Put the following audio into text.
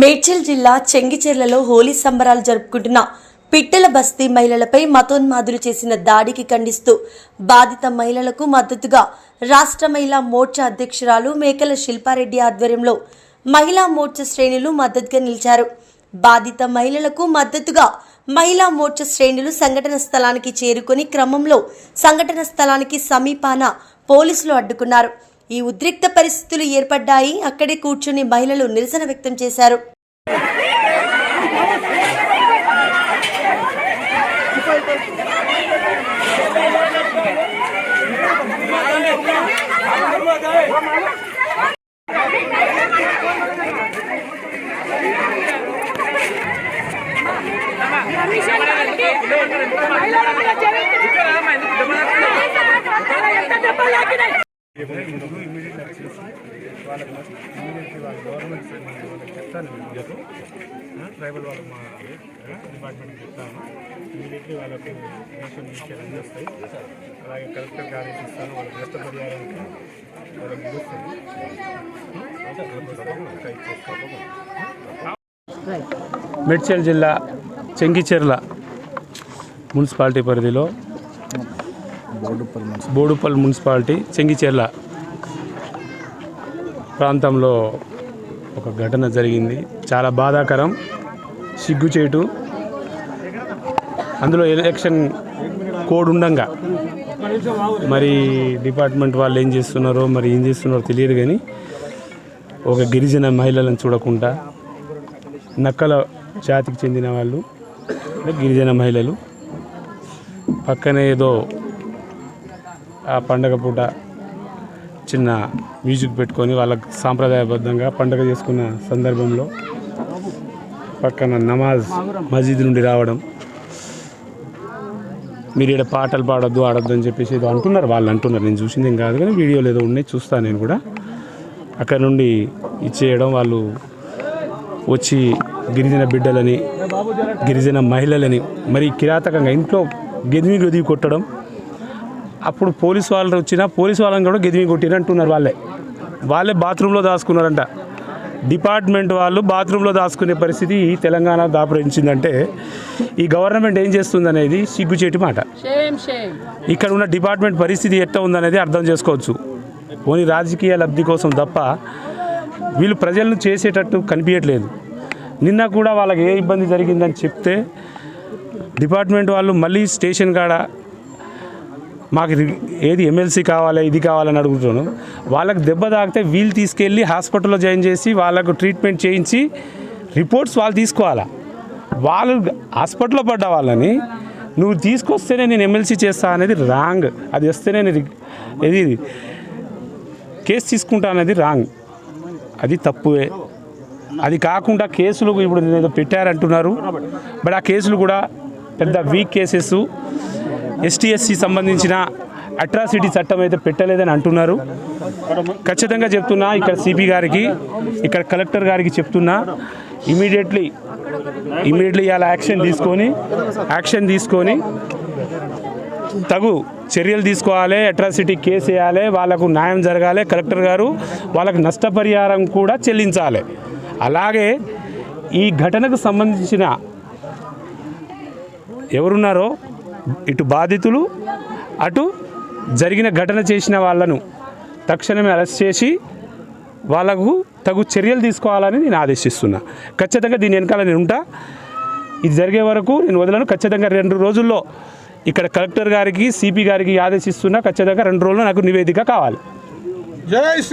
మేడ్చల్ జిల్లా చెంగిచెర్లలో హోలీ సంబరాలు జరుపుకుంటున్న పిట్టల బస్తీ మహిళలపై మతోన్మాదులు చేసిన దాడికి ఖండిస్తూ బాధిత మహిళలకు మద్దతుగా రాష్ట్ర మహిళా మోర్చా అధ్యక్షురాలు మేకల శిల్పారెడ్డి ఆధ్వర్యంలో మహిళా మోర్చా శ్రేణులు మద్దతుగా నిలిచారు. బాధిత మహిళలకు మద్దతుగా మహిళా మోర్చా శ్రేణులు సంఘటన స్థలానికి చేరుకొని క్రమంలో సంఘటన స్థలానికి సమీపాన పోలీసులు అడ్డుకున్నారు. ఈ ఉద్రిక్త పరిస్థితులు ఏర్పడ్డాయి అక్కడే కూర్చుని మహిళలు నిరసన వ్యక్తం చేశారు వాళ్ళకి ఇమీడియట్లీ వాళ్ళ గవర్నమెంట్ వాళ్ళకి చెప్తాను ట్రైబల్ వాళ్ళకి మా డిపార్ట్మెంట్కి చెప్తాను. ఇమీడియట్లీ వాళ్ళకి వస్తాయి. అలాగే కలెక్టర్ గారి ఇస్తాను. వాళ్ళకి నష్టపరిహారానికి వాళ్ళకి మేడ్చల్ జిల్లా చెంగిచెర్ల మున్సిపాలిటీ పరిధిలో బోడుపల్లి మున్సిపాలిటీ. చెంగిచెర్ల ప్రాంతంలో ఒక ఘటన జరిగింది. చాలా బాధాకరం సిగ్గుచేటు. అందులో ఎలక్షన్ కోడ్ ఉండగా. మరి డిపార్ట్మెంట్ వాళ్ళు ఏం చేస్తున్నారో మరి ఏం చేస్తున్నారో తెలియదు కానీ ఒక గిరిజన మహిళలను చూడకుండా నక్కల జాతికి చెందిన వాళ్ళు గిరిజన మహిళలు. పక్కనే ఏదో ఆ పండగ పూట చిన్న మ్యూజిక్ పెట్టుకొని వాళ్ళకి సాంప్రదాయబద్ధంగా పండగ చేసుకున్న సందర్భంలో పక్కన నమాజ్ మసీద్ నుండి రావడం. మీరు ఇక్కడ పాటలు పాడొద్దు ఆడొద్దు అని చెప్పేసి ఏదో అంటున్నారు వాళ్ళు అంటున్నారు. నేను చూసింది ఏం కాదు కానీ వీడియోలు ఏదో ఉన్నాయి చూస్తాను నేను కూడా. అక్కడ నుండి ఇచ్చేయడం వాళ్ళు వచ్చి గిరిజన బిడ్డలని గిరిజన మహిళలని మరి కిరాతకంగా ఇంట్లో గెదిమి గొదివి కొట్టడం అప్పుడు పోలీసు వాళ్ళు వచ్చినా పోలీసు వాళ్ళని కూడా గెదిమి కొట్టిరు అంటున్నారు వాళ్ళే. వాళ్ళే బాత్రూంలో దాచుకున్నారంట. డిపార్ట్మెంట్ వాళ్ళు బాత్రూంలో దాచుకునే పరిస్థితి తెలంగాణ దాపురించిందంటే ఈ గవర్నమెంట్ ఏం చేస్తుంది అనేది సిగ్గుచేటి మాట. ఇక్కడ ఉన్న డిపార్ట్మెంట్ పరిస్థితి ఎట్లా ఉందనేది అర్థం చేసుకోవచ్చు. ఓన్లీ రాజకీయ లబ్ధి కోసం తప్ప వీళ్ళు ప్రజలను చేసేటట్టు కనిపించట్లేదు నిన్న కూడా వాళ్ళకి ఏ ఇబ్బంది జరిగిందని చెప్తే డిపార్ట్మెంట్ వాళ్ళు మళ్ళీ స్టేషన్ కాడ మాకు ఇది ఏది ఎమ్మెల్సీ కావాలి ఇది కావాలని అడుగుతున్నాను. వాళ్ళకి దెబ్బ తాకితే వీళ్ళు తీసుకెళ్ళి హాస్పిటల్లో జాయిన్ చేసి వాళ్ళకు ట్రీట్మెంట్ చేయించి రిపోర్ట్స్ వాళ్ళు తీసుకోవాలా. వాళ్ళు హాస్పిటల్లో పడ్డ వాళ్ళని నువ్వు తీసుకొస్తేనే నేను ఎమ్మెల్సీ చేస్తా అనేది రాంగ్. అది వస్తేనే నేను ఇది కేసు తీసుకుంటా అనేది రాంగ్. అది తప్పువే. అది కాకుండా కేసులు ఇప్పుడు ఏదో పెట్టారంటున్నారు. బట్ ఆ కేసులు కూడా పెద్ద వీక్ కేసెస్. ఎస్టీఎస్సీ సంబంధించిన అట్రాసిటీ చట్టం అయితే పెట్టలేదని అంటున్నారు. ఖచ్చితంగా చెప్తున్నా ఇక్కడ సిపి గారికి ఇక్కడ కలెక్టర్ గారికి చెప్తున్నా ఇమీడియట్లీ ఇమీడియట్లీ ఇలా యాక్షన్ తీసుకొని యాక్షన్ తీసుకొని తగు చర్యలు తీసుకోవాలి అట్రాసిటీ కేసు వేయాలి వాళ్ళకు న్యాయం జరగాలి కలెక్టర్ గారు వాళ్ళకు నష్టపరిహారం కూడా చెల్లించాలి. అలాగే ఈ ఘటనకు సంబంధించిన ఎవరున్నారో ఇటు బాధితులు అటు జరిగిన ఘటన చేసిన వాళ్ళను తక్షణమే అరెస్ట్ చేసి వాళ్ళకు తగు చర్యలు తీసుకోవాలని నేను ఆదేశిస్తున్నా. ఖచ్చితంగా దీని వెనకాల నేను ఉంటా. ఇది జరిగే వరకు నేను వదలను. ఖచ్చితంగా రెండు రోజుల్లో ఇక్కడ కలెక్టర్ గారికి సిపి గారికి ఆదేశిస్తున్నా. ఖచ్చితంగా రెండు రోజుల్లో నాకు నివేదిక కావాలి.